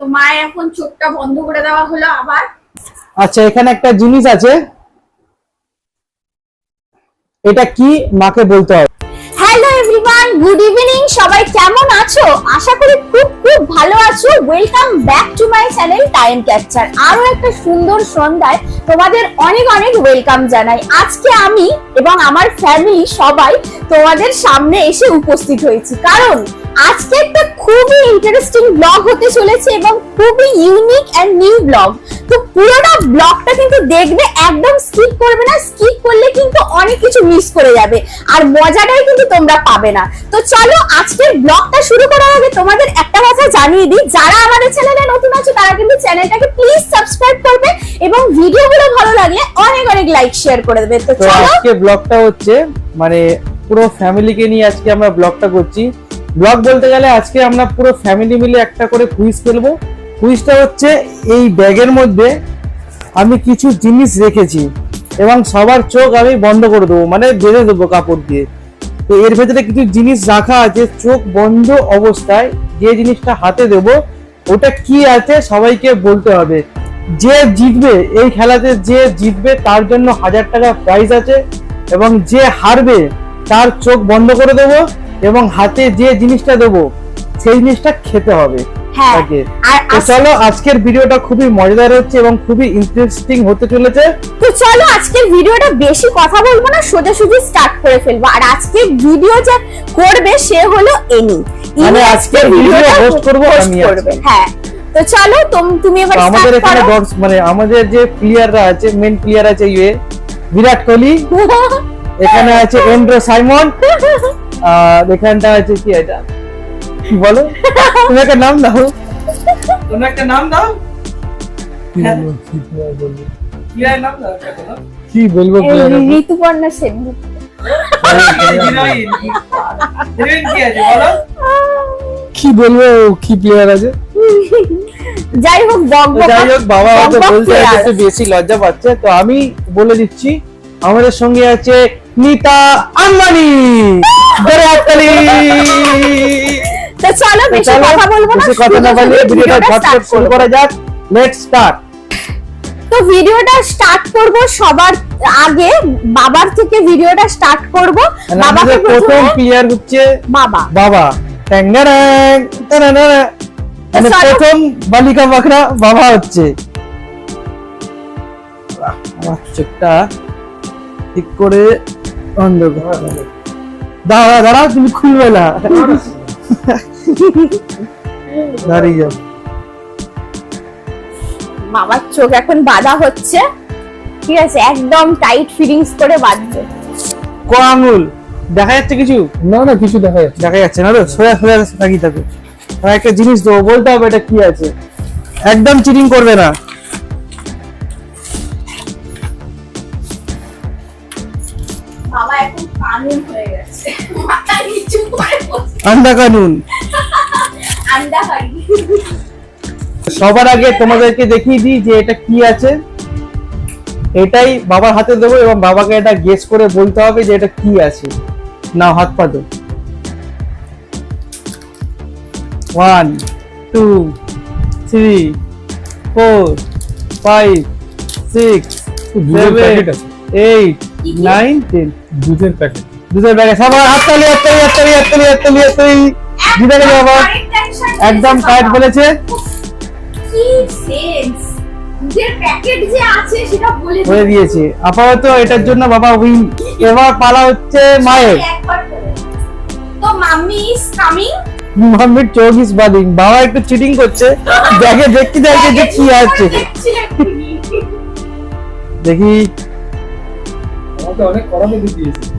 তো মায়ের এখন চোখটা বন্ধ করে দেওয়া হলো আবার। আচ্ছা এখানে একটা জিনিস আছে। এটা কি? মাকে বলতে হবে। হ্যালো এভরিওয়ান গুড ইভিনিং সবাই কেমন আছো? আশা করি খুব খুব ভালো আছো। Welcome back to my channel Time Capture আরও একটা সুন্দর সন্ধ্যায় তোমাদের অনেক অনেক ওয়েলকাম জানাই। আজকে আমি এবং আমার ফ্যামিলি সবাই তোমাদের সামনে এসে উপস্থিত হয়েছি। কারণ আজকে একটা খুবই ইন্টারেস্টিং ব্লগ হতে চলেছে এবং খুবই ইউনিক অ্যান্ড নিউ ব্লগ তো পুরোটা ব্লগটা কিন্তু দেখবে একদম স্কিপ করবে না স্কিপ করলে কিন্তু অনেক কিছু মিস করে যাবে। আর মজাটাই কিন্তু তোমরা পাবে না। তো চলো আজকের ব্লগটা শুরু করার আগে তোমাদের একটা কথা জানিয়ে দিই। যারা আমাদের চ্যানেলে নতুন আছে তারা কিন্তু চ্যানেলটাকে প্লিজ সাবস্ক্রাইব করবে এবং ভিডিওগুলো ভালো লাগলে অনেক অনেক লাইক শেয়ার করে দেবে। তো তো চলো। আজকে ব্লগটা হচ্ছে মানে পুরো ফ্যামিলিকে নিয়ে আজকে আমরা ব্লগটা করছি। ব্লগ বলতে গেলে আজকে আমরা পুরো ফ্যামিলি মিলে একটা করে কুইজ খেলব। কুইজটা হচ্ছে এই ব্যাগের মধ্যে আমি কিছু জিনিস রেখেছি এবং সবার চোখ আমি বন্ধ করে দেবো মানে বেঁধে দেবো কাপড় দিয়ে। তো এর ভেতরে কিছু জিনিস রাখা আছে, চোখ বন্ধ অবস্থায় যে জিনিসটা হাতে দেব, ওটা কি আছে সবাইকে বলতে হবে। যে জিতবে, এই খেলাতে যে জিতবে তার জন্য হাজার টাকা প্রাইজ আছে এবং যে হারবে তার চোখ বন্ধ করে দেব। এবং হাতে যে জিনিসটা দেবো সেই জিনিসটা খেতে হবে। হ্যাঁ তো চলো আজকের ভিডিওটা খুবই মজাদার হচ্ছে এবং খুবই ইন্টারেস্টিং হতে চলেছে। তো চলো আজকের ভিডিওটা বেশি কথা বলব না সোজাসুজি স্টার্ট করে ফেলব। আর আজকে ভিডিও যে করবে সে হলো এনি। মানে আজকের video host করব আমি হ্যাঁ তো চলো তুম- তুমি এবার আমাদের এখানে মানে আমাদের যে প্লেয়াররা আছে মেন প্লেয়ার আছে ইয়ে বিরাট কোহলি। এখানে আছে এন্ড্রো সাইমন। আর এখানটা আছে কি এটা? কি বলো তুমি একটা নাম দাও। তুমি একটা নাম দাও। কি বলব এই ঋতুপর্ণা সেন। Heroine. Heroine কি আছে বলো। কি বলব কি প্লেয়ার আছে? যাই হোক যাই হোক বাবা হয়তো বলতে বেশি লজ্জা পাচ্ছে। তো আমি বলে দিচ্ছি আমাদের সঙ্গে আছে নিতা আম্বানি। তো চলো তো বেশি কথা বলব না কথা না বলে ভিডিওটা ভিডিওটা ঝটপট শুরু করব। করা যাক। লেটস স্টার্ট তো ভিডিওটা স্টার্ট করব সবার আগে বাবার থেকে ভিডিওটা স্টার্ট করব। বাবাকে প্রথম প্লেয়ার হচ্ছে বাবা। বাবা। ট্যাং ট্যাং, ট্যাং ট্যাং ট্যাং। মানে প্রথম বালিকা বাকরা বাবা হচ্ছে। আমার চোখটা ঠিক করে বন্ধ দাঁড়া দাঁড়া তুমি খুলবে না। দাঁড়িয়ে যাও। বাবার চোখ এখন বাঁধা হচ্ছে। ঠিক আছে একদম টাইট ফিটিংস করে বাঁধবে। ক আঙুল দেখা যাচ্ছে কিছু? না না কিছু দেখা যাচ্ছে দেখা যাচ্ছে না তো সোজা সোজা তাকিয়ে থাকো। একটা জিনিস দেবো বলতে হবে এটা কি আছে। একদম চিটিং করবে না। এখন কানুন সবার আগে তোমাদেরকে দেখিয়ে দিই যে এটা কি আছে। এটাই বাবার হাতে দেবো এবং বাবাকে এটা গেস করে বলতে হবে যে এটা কি আছে। না হাত পা পাতো one two three four five six আছে। এইট? নাইন টেন দুধের প্যাকেট দুধের ব্যাগে সবার হাততালি হাততালি হাততালি হাততালি হাততালি হাততালি। জিতে গেল বাবা একদম কারেক্ট বলেছে। কি দুধের প্যাকেট যে আছে সেটা বলে দিয়েছে। আপাতত এটার জন্য বাবা উইন এবার পালা হচ্ছে মায়ের। একবার করে। তো মাম্মি ইজ কামিং মোহাম্মদ চৌকিস বাদিং বাবা একটু চিটিং করছে। দেখে দেখতে দেখে যে কি আছে। দেখি। অনেক কড়াতে দিয়েছে।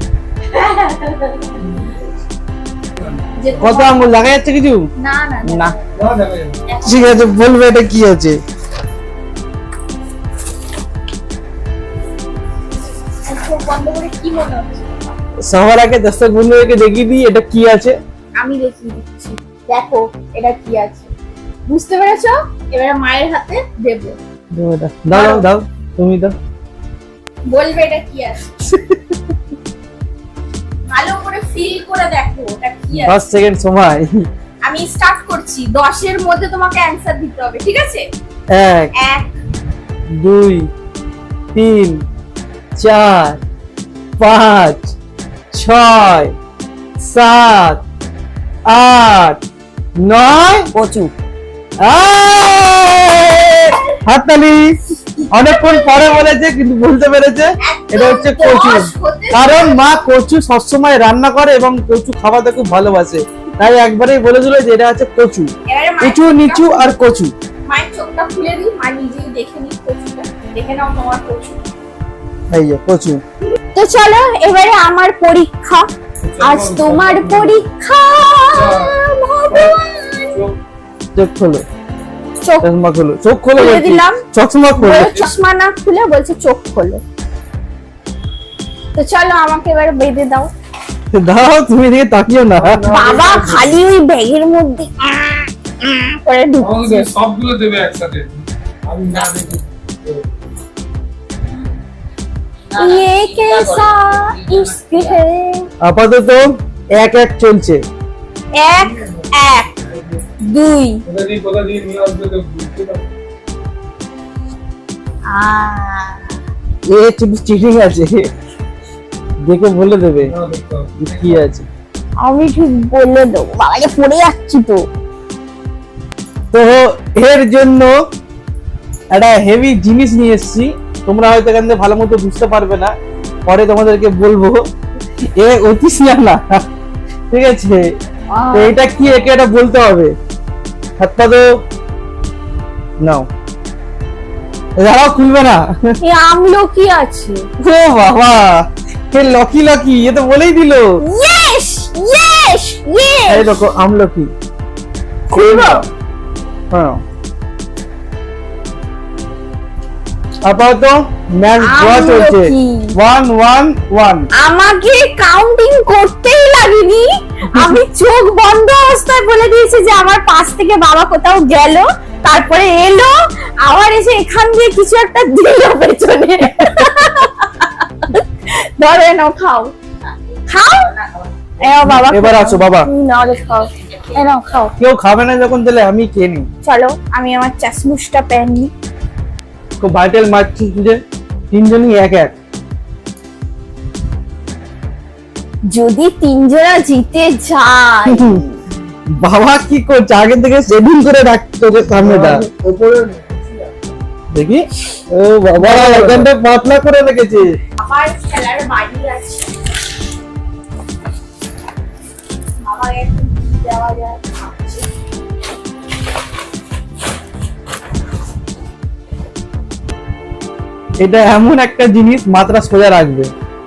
কত আঙ্গুল দেখা যাচ্ছে কিছু? না। ঠিক আছে বলবে এটা কি আছে? মনে সবার আগে দর্শক বন্ধুদেরকে দেখিয়ে দিই এটা কি আছে? আমি দেখিয়ে দিচ্ছি। দেখো এটা কি আছে? বুঝতে পেরেছ? এবারে মায়ের হাতে দেবো। দাও দাও দাও দাও। তুমি দাও। বলবে এটা কি আছে? ভালো করে ফিল করে দেখো এটা কি আছে। দশ সেকেন্ড সময়। আমি স্টার্ট করছি। দশের মধ্যে তোমাকে অ্যান্সার দিতে হবে ঠিক আছে? এক এক দুই তিন চার পাঁচ ছয় সাত আট নয়। কচু আয়! হাততালি। অনেকক্ষণ পরে বলেছে কিন্তু বলতে পেরেছে এটা হচ্ছে কচু। কারণ মা কচু সবসময় রান্না করে এবং কচু খাওয়াতে খুব ভালোবাসে। তাই একবারেই বলে দিল যে এটা হচ্ছে কচু। উঁচু নিচু আর কচু। মায়ের চোখটা খুলে দিই মা নিজেই দেখে নিই কচুটা। দেখে নাও তোমার কচু। এই যে কচু। তো চলো এবারে আমার পরীক্ষা। আজ তোমার পরীক্ষা ভগবান। চোখ খোলো। চশমা খোলো চোখ খোলো খুলে বলছি। দিলাম। চশমা খোলো বলে চশমা না খুলে বলছে চোখ খোলো তো চলো আমাকে এবারে বেঁধে দাও দাও তুমি দিকে তাকিও না বাবা খালি ওই ব্যাগের মধ্যে আহ, আহ করে ঢুকছে আমাকে সবগুলো দেবে একসাথে আমি না দেখি ये कैसा इश्क है আপাতত এক এক চলছে এক এক দুই। এ চিটিং আছে। দেখে বলে দেবে কি আছে। আমি ঠিক বলে দেবো। বাবাকে পড়ে যাচ্ছি তো। তো এর জন্য একটা হেভি জিনিস নিয়ে এসেছি। তোমরা হয়তো এখান থেকে ভালো মতো বুঝতে পারবে না। পরে তোমাদেরকে বলব। এ অতিস না ঠিক আছে? তো এটা কি একে এটা বলতে হবে? হাত পা তো নাও। দাঁড়াও খুলবে না। এই আমলো কি আছে। ও বাবা লকি লকি এ তো বলেই দিল। ইয়েস ইয়েস এই দেখো আমলকি খুলবো? হ্যাঁ। আপাতত ম্যাচ ড্র চলছে। আমলকি। One one one. আমাকে কাউন্টিং করতেই লাগেনি। আমি চোখ বন্ধ অবস্থায় বলে দিয়েছি যে আমার পাশ থেকে বাবা কোথাও গেল তারপরে এলো আবার এসে এখান দিয়ে কিছু একটা দিল পেছনে। ধরে নাও খাও। খাও? বাবা এবার। আসো বাবা। খাও। এ নাও খাও। কেউ খাবে না যখন তাহলে আমি খেয়ে নিই। চলো আমি আমার চাশমুশটা প্যান নিই। খুব ভাইটাল মাছ তিনজনই এক এক। যদি তিনজনা জিতে যায়। বাবা কি করছে? আগে থেকে সেভিং করে রাখতো তোকে সামনেটা ওপরে দেখি? ও বাবা এখানটা পাতলা করে রেখেছে। আবার খেলার বাড়ি আছে। বাবা এখন দেওয়া যায় এটা এমন একটা জিনিস মাত্রা সোজা রাখবে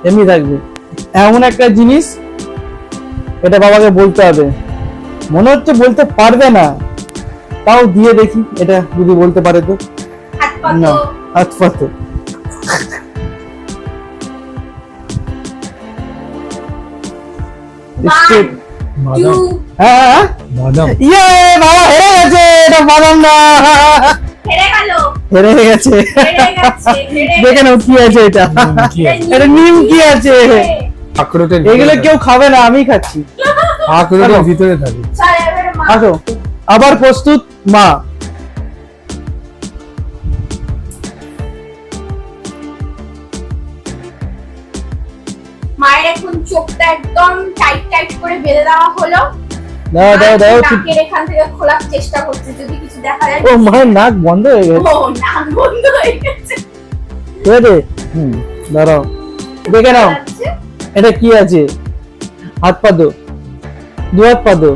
এমনি থাকবে। এমন একটা জিনিস এটা বাবাকে বলতে হবে। মনে হচ্ছে বলতে পারবে না। তাও দিয়ে দেখি এটা যদি বলতে পারে তো। হাত না হাত পাতো One, বাদাম two, হ্যাঁ ইয়ে বাবা হেরে গেছে এটা বাদাম না। হেরে গেল। গেছে। হেরে গেছে দেখে নাও কি আছে এটা। কি আছে? এটা নিম কি আছে। আখরোটের এগুলো কেউ খাবে না আমি খাচ্ছি। আখরোটের ভিতরে থাকে। চল এবারে মা। আসো। আবার প্রস্তুত মা। মায়ের এখন চোখটা একদম টাইট টাইট করে বেঁধে দেওয়া হলো। দাও দাও দাও নাকের এখান থেকে খোলার চেষ্টা করছে যদি কিছু দেখা যায়। ও মায়ের নাক বন্ধ হয়ে গেছে। ও নাক বন্ধ হয়ে গেছে। ঠিক আছে? হুম। দাঁড়াও। দেখে নাও। এটা কি আছে? হাত পা দো। দু হাত পা দো।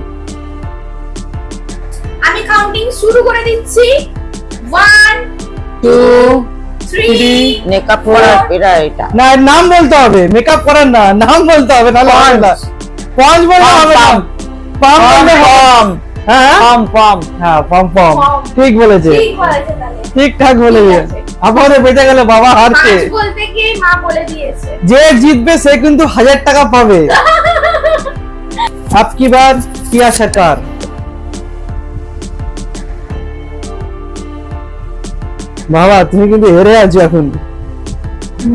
আমি কাউন্টিং শুরু করে দিচ্ছি। ওয়ান টু থ্রি মেকআপ করার এটা এটা। না নাম বলতে হবে। মেকআপ করার না নাম বলতে হবে না। পঞ্চ বলতে হবে না। পাম বলতে হবে। হ্যাঁ? হ্যাঁ। ঠিক বলেছে। ঠিক বলেছে তাহলে। ঠিকঠাক। আপনাদের বেঁচে গেল বাবা হারছে। বলতে গিয়ে মা বলে দিয়েছে। যে জিতবে সে কিন্তু হাজার টাকা পাবে। আপকি বার কিয়া সরকার বাবা তুমি কিন্তু হেরে আছো এখন।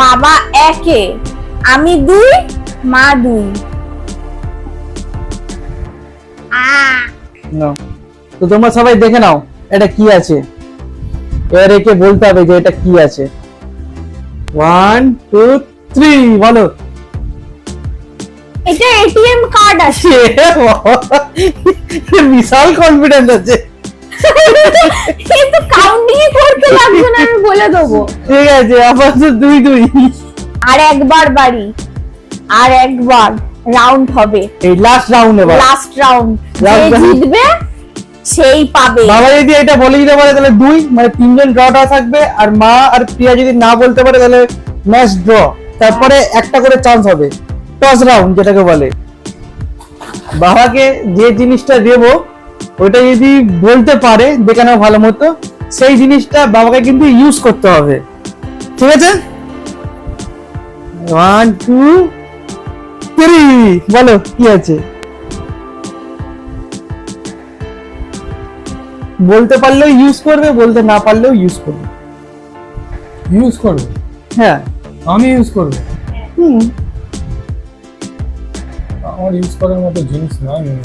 বাবা একে আমি দুই মা দুই। নাও। তো তোমরা সবাই দেখে নাও এটা কি আছে? এবার একে বলতে হবে যে এটা কি আছে। ওয়ান টু থ্রি বলো। এটা এটিএম কার্ড আছে। বিশাল কনফিডেন্স আছে। কিন্তু কাউন্টিং করতে লাগবে না আমি বলে দেবো। ঠিক আছে দুই দুই। আর একবার বাড়ি আর একবার রাউন্ড হবে। এই লাস্ট রাউন্ড এবার। Last round. জিতবে সেই পাবে। বাবা যদি এটা বলে দিতে পারে তাহলে দুই মানে তিনজন ড্রটা থাকবে আর মা আর প্রিয়া যদি না বলতে পারে তাহলে ম্যাচ ড্র তারপরে একটা করে চান্স হবে। টস রাউন্ড যেটাকে বলে। বাবাকে যে জিনিসটা দেব ওটা যদি বলতে পারে দেখানো ভালো মতো সেই জিনিসটা বাবাকে কিন্তু ইউজ করতে হবে। ঠিক আছে? ওয়ান টু থ্রি বলো কি আছে? বলতে পারলেও ইউজ করবে বলতে না পারলেও ইউজ করবে। ইউজ করবে? হ্যাঁ। আমি ইউজ করব? হুম। আমার ইউজ করার মতো জিনিস নয় মনে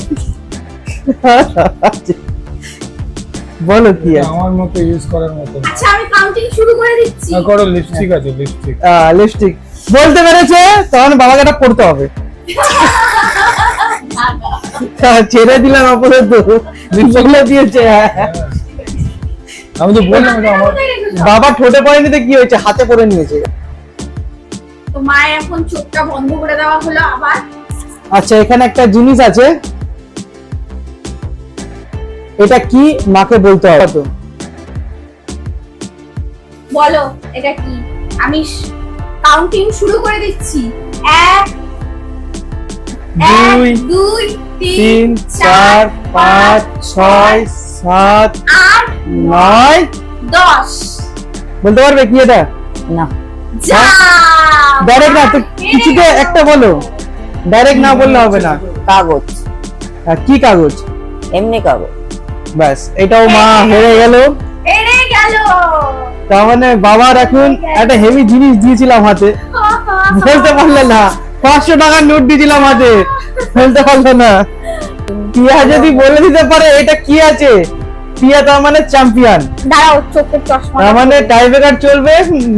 বলো কি আমার মতো ইউজ করার মতো। আচ্ছা আমি কাউন্টিং শুরু করে দিচ্ছি। না, করো লিপস্টিক আছে লিপস্টিক লিপস্টিক বলতে পেরেছে? তখন বাবাকে এটা পড়তে হবে। হ্যাঁ, ছেড়ে দিলাম আপাতত বলে দিয়েছে হ্যাঁ। আমি তো বললাম এটা আমার বাবা ঠোঁটে পড়েনি তো কি হয়েছে? হাতে পড়ে নিয়েছে। তো মায়ের এখন চোখটা বন্ধ করে দেওয়া হলো আবার। আচ্ছা এখানে একটা জিনিস আছে। এটা কি? মাকে বলতে হবে। তো বলো এটা কি? আমি কাউন্টিং শুরু করে দিচ্ছি। এক, দুই। দুই তিন চার পাঁচ ছয় সাত আট নয়। দশ। বলতে পারবে কি এটা? না। ডাইরেক্ট না তো কিছুতে একটা বলো। ডাইরেক্ট না বললে হবে না। কাগজ। হ্যাঁ, কি কাগজ? এমনি কাগজ। ব্যাস এটাও মা হেরে গেল। হেরে গেল। তার মানে বাবার এখন একটা হেভি জিনিস দিয়েছিলাম হাতে। বলতে পারলে না। পাঁচশো টাকার নোট দিয়েছিলাম হাতে। বলতে পারলে না। টিয়া যদি বলে দিতে পারে এটা কি আছে? টিয়া তার মানে চ্যাম্পিয়ন দাঁড়াও চোখের চশমা তার মানে চলবে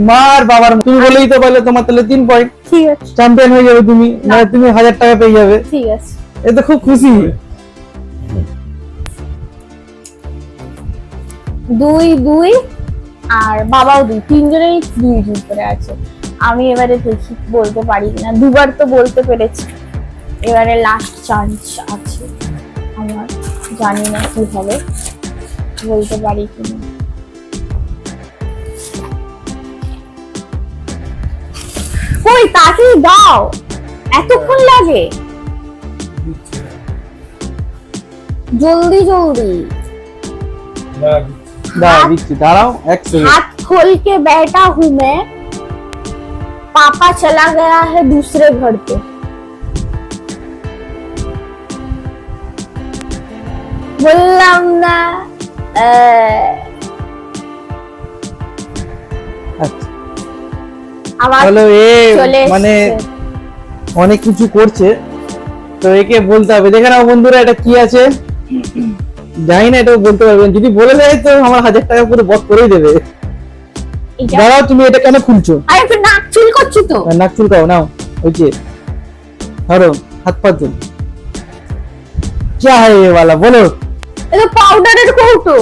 মা আর বাবার তুমি বলে দিতে পারলে তোমার তাহলে তিন পয়েন্ট ঠিক আছে। চ্যাম্পিয়ন হয়ে যাবে তুমি। মানে তুমি হাজার টাকা পেয়ে যাবে। ঠিক আছে। এতে খুব খুশি। দুই দুই আর বাবাও দুই। তিনজনেই দুই দুই করে আছে। আমি এবারে দেখি বলতে পারি না দুবার তো বলতে পেরেছি। এবারে লাস্ট চান্স আছে। আমার জানি না কি হবে। বলতে পারি কি না কই তাকে দাও। এতক্ষণ লাগে। জলদি জলদি। দাঁড়াও এক সেকেন্ড হাত খোল কে বেটা হুঁ पापा चला गया है दूसरे घर पे বললাম না আহ, আচ্ছা আমার হলো এ চলে মানে এসছে। অনেক কিছু করছে তো একে বলতে হবে দেখে নাও বন্ধুরা এটা কি আছে জানি না এটাও বলতে পারবেন যদি বলে দেয় তো আমার হাজার টাকা পুরো বক করেই দেবে এটা দাঁড়াও তুমি এটা কেন খুলছো আরে একটু নাক চুল করছি তো নাক চুলকাও নাও ওই যে ধরো হাত পা তুল क्या है ये वाला बोलो এটা পাউডারের কৌটো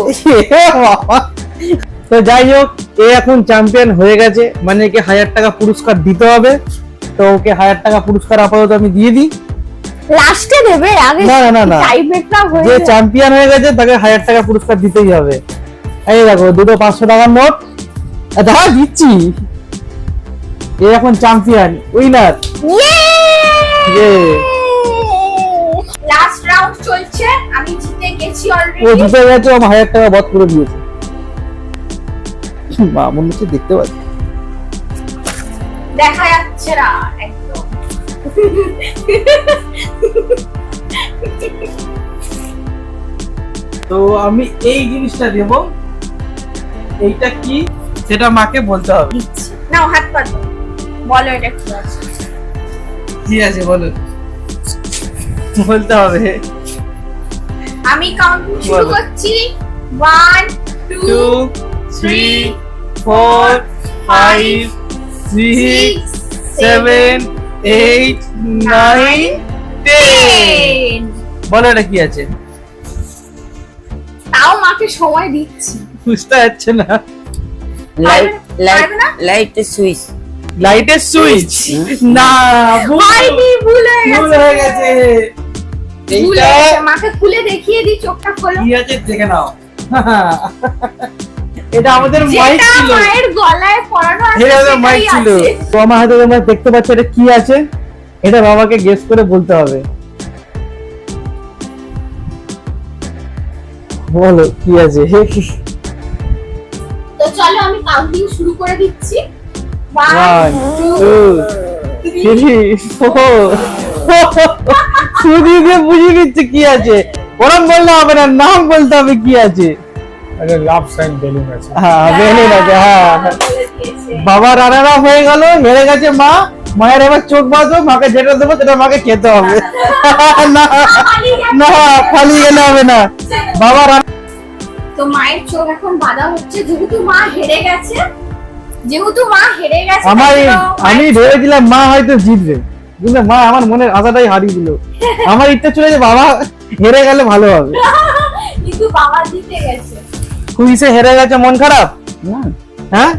এ বাবা। তো যাই হোক এ এখন চ্যাম্পিয়ন হয়ে গেছে মানে একে হাজার টাকা পুরস্কার দিতে হবে তো ওকে হাজার টাকা পুরস্কার আপাতত আমি দিয়ে দিই লাস্টে দেবে আগে না, না, না, না। টাই ব্রেকটা হয়ে যে যাক। চ্যাম্পিয়ন হয়ে গেছে তাকে হাজার টাকা পুরস্কার দিতেই হবে এই দেখো দুটো পাঁচশো টাকার নোট দেখা দিচ্ছি এ এখন চ্যাম্পিয়ন উইনার ইয়ে লাস্ট রাউন্ড চলছে আমি জিতে গেছি ও জিতে গেছে ও টাকা করে দিয়েছে। মা মনে হচ্ছে দেখতে পাচ্ছি। দেখা যাচ্ছে না একদম। তো আমি এই জিনিসটা দেব এইটা কি? সেটা মাকে বলতে হবে। নাও হাত পাতো বলো এটা কি? আছে কি আছে বলো? বলতে হবে। আমি কাউন্টিং শুরু করছি। One two three four five six seven eight nine ten বলো এটা কি আছে? তাও মাকে সময় দিচ্ছি। বুঝতে যাচ্ছে না। Light light? লাইটের সুইচ লাইটের সুইচ না ভুল। হয়নি ভুল হয়ে গেছে। হয়ে গেছে। এইটা মাকে খুলে দেখিয়ে দিই চোখটা খোলো। কি আছে দেখে নাও। এটা আমাদের মাইক ছিল। মায়ের গলায় পরানো আছে এটা আমাদের মাইক ছিল। তো আমার হাতে তোমরা দেখতে পাচ্ছ এটা কি আছে? এটা বাবাকে গেস করে বলতে হবে। বলো কি আছে? তো চলো আমি কাউন্টিং শুরু করে দিচ্ছি। টু টু থ্রি ফোর শুধু দিয়ে বুঝিয়ে দিচ্ছে কি আছে? ওরম বললে হবে না নাম বলতে হবে কি আছে? আরে লাভ সাইন বেলুন আছে। হ্যাঁ বেলুন আছে হ্যাঁ। বলে দিয়েছে। বাবা রানার হয়ে গেল হেরে গেছে মা। মায়ের এবার চোখ বাঁধো মাকে যেটা দেবো সেটা মাকে খেতে হবে। না না খালি গেলে হবে না। বাবা তো মায়ের চোখ এখন বাঁধা হচ্ছে যেহেতু মা হেরে গেছে যেহেতু মা হেরে গেছে আমার আমি ভেবেছিলাম মা হয়তো জিতবে। কিন্তু মা আমার মনের আশাটাই হারিয়ে দিল। আমার ইচ্ছা ছিল যে বাবা হেরে গেলে ভালো হবে। কিন্তু বাবা জিতে গেছে। কুইসে হেরে গেছে মন খারাপ? হ্যাঁ।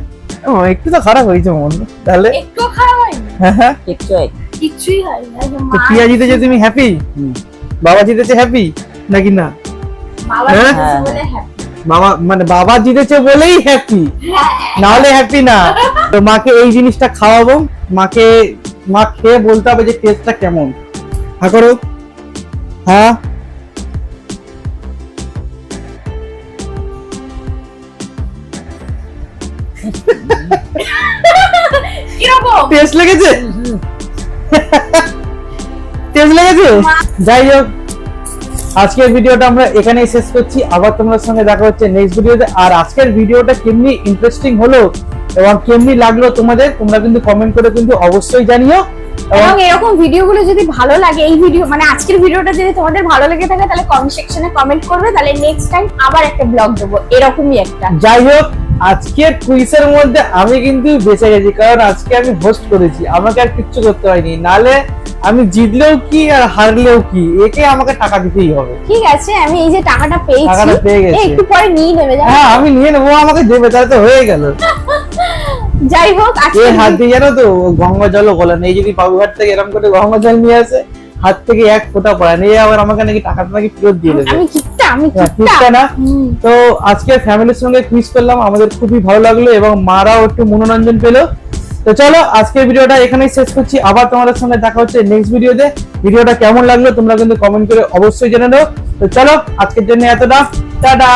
ও, একটু তো খারাপ হয়েছে মন। তাহলে? একটু খারাপ হয়নি? হ্যাঁ হ্যাঁ। কিচ্ছু হয় কিছুই হয়নি। আরে তো মা জিতেছে তুমি হ্যাপি বাবা জিতেছে হ্যাপি নাকি না? বাবা হ্যাঁ? জিতেছে বলে। বাবা মানে বাবা জিতেছে বলেই হ্যাপি নাহলে হ্যাপি না। তো মাকে এই জিনিসটা খাওয়াবো। মাকে মা খেয়ে বলতে হবে যে টেস্টটা কেমন। হ্যাঁ করো। হ্যাঁ। টেস্ট লেগেছে? টেস্ট লেগেছে? যাই হোক। আজকের ভিডিওটা আমরা এখানেই শেষ করছি। আবার তোমাদের সঙ্গে দেখা হচ্ছে নেক্সট ভিডিওতে। আর আজকের ভিডিওটা কেমনি ইন্টারেস্টিং হলো এবং কেমনি লাগল তোমাদের তোমরা কিন্তু কমেন্ট করে কিন্তু অবশ্যই জানিও। এবং এরকম ভিডিওগুলো যদি ভালো লাগে এই ভিডিও মানে আজকের ভিডিওটা যদি তোমাদের ভালো লেগে থাকে তাহলে কমেন্ট সেকশনে কমেন্ট করবে তাহলে নেক্সট টাইম আবার একটা ব্লগ দেবো। এরকমই একটা। যাই হোক আজকের কুইজের মধ্যে আমি কিন্তু বেঁচে গেছি কারণ আজকে আমি হোস্ট করেছি। আমাকে আর কিচ্ছু করতে হয়নি। নালে আমি জিতলেও কি আর হারলেও কি? একে আমাকে টাকা দিতেই হবে। ঠিক আছে আমি এই যে টাকাটা পেয়েছি টাকাটা পেয়ে গেছি। একটু পরে নিয়ে নেবে? হ্যাঁ আমি নিয়ে নেব আমাকে দেবে তাহলে তো হয়ে গেল। যাই হোক আজকে হাত দিয়ে জানো তো গঙ্গা জলও বলে না। এই যদি বাবুঘাট থেকে এরকম করে গঙ্গা জল নিয়ে আসে হাত থেকে এক ফোঁটা পড়ে না। এই আবার আমাকে নাকি টাকাটা নাকি ফেরত দিয়ে দেবে। আমি কিপটা আমি হ্যাঁ, কিপটা। ঠিকটা না? তো আজকে ফ্যামিলির সঙ্গে কুইজ করলাম আমাদের খুবই ভালো লাগল এবং মারাও একটু মনোরঞ্জন পেল। তো চলো, আজকের ভিডিওটা এখানেই শেষ করছি। আবার তোমাদের সঙ্গে দেখা হচ্ছে নেক্সট ভিডিওতে। ভিডিওটা কেমন লাগল তোমরা কিন্তু কমেন্ট করে অবশ্যই জেনে নাও। তো চলো, আজকের জন্য এতটা। টাটা!